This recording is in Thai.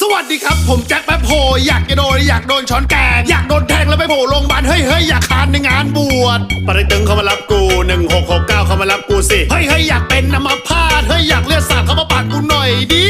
สวัสดีครับ ผมแจ็คแป๊บโพอยากจะโดนอยากโดนช้อนแกง อยากโดนแทงแล้วไปโผล่โรงพยาบาลเฮ้ยเฮ้ยอยากคานในงานบวชปริตึงเขามารับกู1669เข้ามารับกูสิเฮ้ยเฮ้ยอยากเป็นนำมาพาดเฮ้ยอยากเลือดสาดเขามาปาดกูหน่อยดิ